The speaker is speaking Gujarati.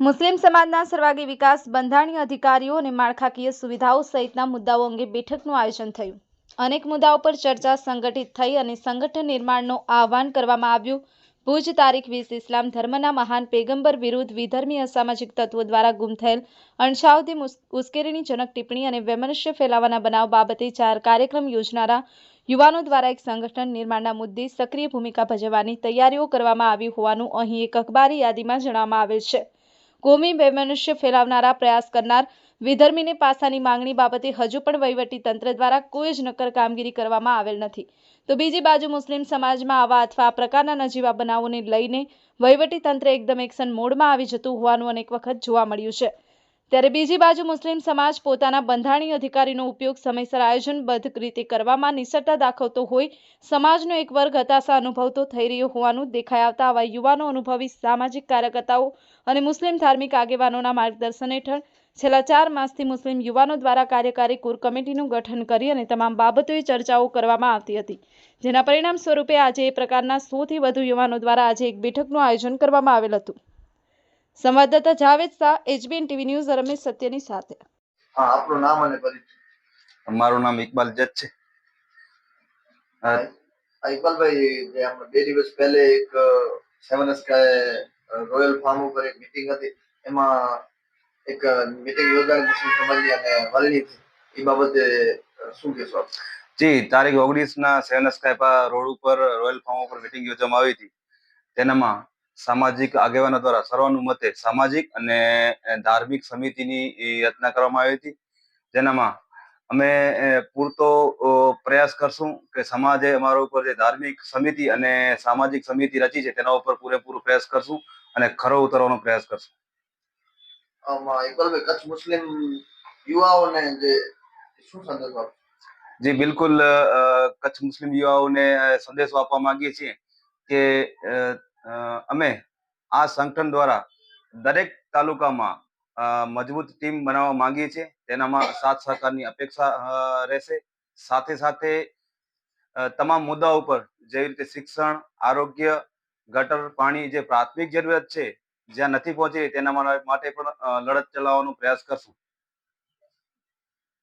મુસ્લિમ સમાજના સર્વાગી વિકાસ બંધારણીય અધિકારીઓ અને માળખાકીય સુવિધાઓ સહિતના મુદ્દાઓ અંગે બેઠકનું આયોજન થયું. અનેક મુદ્દાઓ પર ચર્ચા સંગઠિત થઈ અને સંગઠન નિર્માણનું આહવાન કરવામાં આવ્યું. ભુજ તારીખ વીસ ઇસ્લામ ધર્મના મહાન પેગંબર વિરુદ્ધ વિધર્મી અસામાજિક તત્વો દ્વારા ગુમ થયેલ અણછાવતી મુસ- ઉશ્કેરણીજનક ટિપ્પણી અને વૈમનસ્ય ફેલાવવાના બનાવ બાબતે ચાર કાર્યક્રમ યોજનારા યુવાનો દ્વારા એક સંગઠન નિર્માણના મુદ્દે સક્રિય ભૂમિકા ભજવવાની તૈયારીઓ કરવામાં આવી હોવાનું અહીં એક અખબારી યાદીમાં જણાવવામાં આવેલ છે. કોમી વૈમનુષ્ય ફેલાવનારા પ્રયાસ કરનાર વિધર્મીને પાસાની માંગણી બાબતે હજુ પણ તંત્ર દ્વારા કોઈ જ નક્કર કામગીરી કરવામાં આવેલ નથી. તો બીજી બાજુ મુસ્લિમ સમાજમાં આવા અથવા આ પ્રકારના નજીવા બનાવોને લઈને તંત્ર એકદમ એક્શન મોડમાં આવી જતું હોવાનું અનેક વખત જોવા મળ્યું છે. ત્યારે બીજી બાજુ મુસ્લિમ સમાજ પોતાના બંધારણીય અધિકારીનો ઉપયોગ સમયસર આયોજનબદ્ધ રીતે કરવામાં નિષ્ઠતા દાખવતો હોય, સમાજનો એક વર્ગ હતાશા અનુભવતો થઈ રહ્યો હોવાનું દેખાઈ આવતા આવા યુવાનો અનુભવી સામાજિક કાર્યકર્તાઓ અને મુસ્લિમ ધાર્મિક આગેવાનોના માર્ગદર્શન હેઠળ છેલ્લા ચાર માસથી મુસ્લિમ યુવાનો દ્વારા કાર્યકારી કોર કમિટીનું ગઠન કરી અને તમામ બાબતોએ ચર્ચાઓ કરવામાં આવતી હતી. જેના પરિણામ સ્વરૂપે આજે એ પ્રકારના સોથી વધુ યુવાનો દ્વારા આજે એક બેઠકનું આયોજન કરવામાં આવેલ હતું. સંવાદદાતા Javed Shah HBN TV news Ramesh સત્યની સાથે. હા આપનું નામ અને પરિચય. મારું નામ ઇકબાલ જત છે. ઇકબાલભાઈ જે આપણે બે દિવસ પહેલે એક સેવન સ્કાય રોયલ ફાર્મ ઉપર એક મીટિંગ હતી. એમાં એક મીટિંગ યોજાઈ મુસ્લિમ સમાજની અને વલણી એ બાબતે શું કહેશો આપ? જી તારીખ ઓગણીસ ના સેવન સ્કાય રોડ ઉપર રોયલ ફાર્મ ઉપર મિટિંગ યોજવામાં આવી હતી. તેનામાં સામાજિક આગેવાનો દ્વારા સર્વાનુમતે સામાજિક અને ધાર્મિક સમિતિની રચના કરવામાં આવી હતી. જેનામાં અમે પૂરતો પ્રયાસ કરશું કે સમાજે અમારા ઉપર જે ધાર્મિક સમિતિ અને સામાજિક સમિતિ રચી છે તેના ઉપર પૂરેપૂરો પ્રયાસ કરશું અને ખરો ઉતરવાનો પ્રયાસ કરશું. કચ્છ મુસ્લિમ યુવાઓને જે શું સંદેશો જી બિલકુલ કચ્છ મુસ્લિમ યુવાઓને સંદેશો આપવા માંગીએ છીએ કે અમે આ સંગઠન દ્વારા દરેક તાલુકામાં મજબૂત ટીમ બનાવવા માંગીએ છીએ. તેનામાં સાથ સહકારની અપેક્ષા રહેશે. સાથે સાથે તમામ મુદ્દાઓ પર જેવી રીતે શિક્ષણ, આરોગ્ય, ગટર, પાણી જે પ્રાથમિક જરૂરિયાત છે, જ્યાં નથી પહોંચી તેના માટે પણ લડત ચલાવવાનો પ્રયાસ કરશું.